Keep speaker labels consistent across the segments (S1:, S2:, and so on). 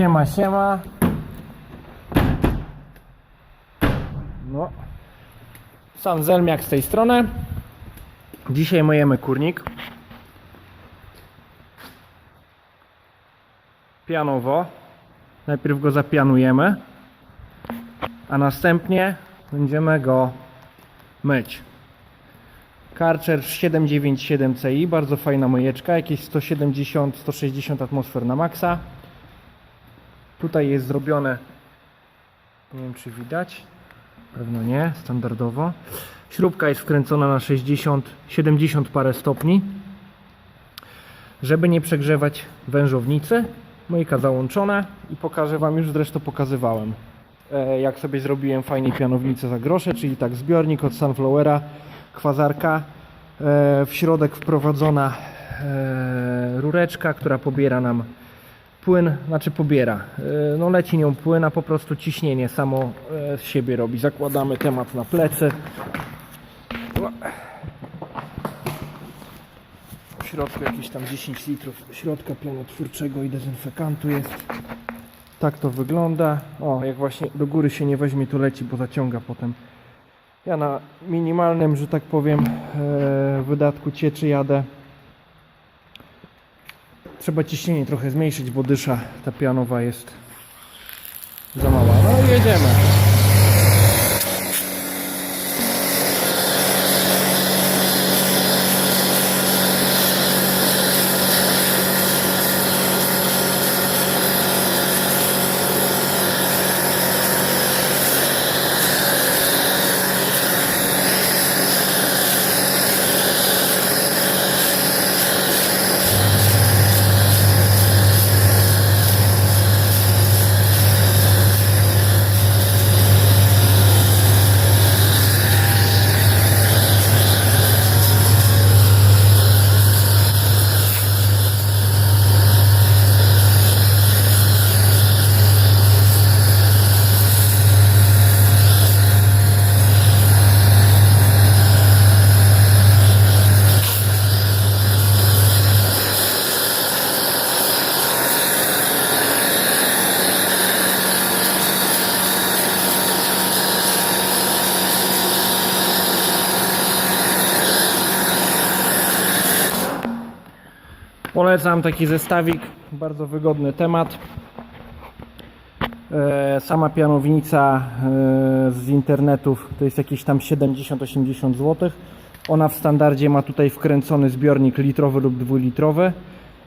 S1: Siema, siema. No. Sam Zelmiak z tej strony. Dzisiaj myjemy kurnik. Pianowo. Najpierw go zapianujemy, a następnie będziemy go myć. Karcher 797 CI, bardzo fajna myjeczka, jakieś 170-160 atmosfer na maksa. Tutaj jest zrobione, nie wiem czy widać, pewno nie, standardowo. Śrubka jest wkręcona na 60, 70 parę stopni. Żeby nie przegrzewać wężownicy, myjka załączona i pokażę Wam, już zresztą pokazywałem, e, jak sobie zrobiłem fajnie pianownicę za grosze, czyli tak zbiornik od Sunflowera, kwazarka, e, w środek wprowadzona e, rureczka, która pobiera nam płyn, znaczy pobiera, e, no leci nią płyn, a po prostu ciśnienie samo e, z siebie robi. Zakładamy temat na plecy. W środku jakieś tam 10 litrów środka pianotwórczego i dezynfekantu jest. Tak to wygląda. O, jak właśnie do góry się nie weźmie, to leci, bo zaciąga potem. Ja na minimalnym, że tak powiem, e, wydatku cieczy jadę. Trzeba ciśnienie trochę zmniejszyć, bo dysza ta pianowa jest za mała. No i jedziemy. Polecam taki zestawik, bardzo wygodny temat. E, Sama pianownica e, z internetów to jest jakieś tam 70-80 zł. Ona w standardzie ma tutaj wkręcony zbiornik litrowy lub dwulitrowy.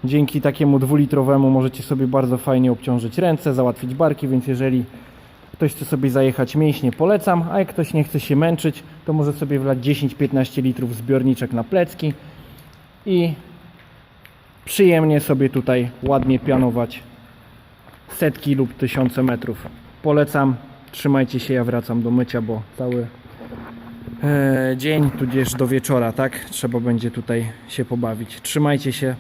S1: Dzięki takiemu dwulitrowemu możecie sobie bardzo fajnie obciążyć ręce, załatwić barki, więc jeżeli ktoś chce sobie zajechać mięśnie, polecam, a jak ktoś nie chce się męczyć, to może sobie wlać 10-15 litrów zbiorniczek na plecki i przyjemnie sobie tutaj ładnie pianować setki lub tysiące metrów. Polecam, trzymajcie się, ja wracam do mycia, bo cały e, dzień, tudzież do wieczora, tak? Trzeba będzie tutaj się pobawić. Trzymajcie się,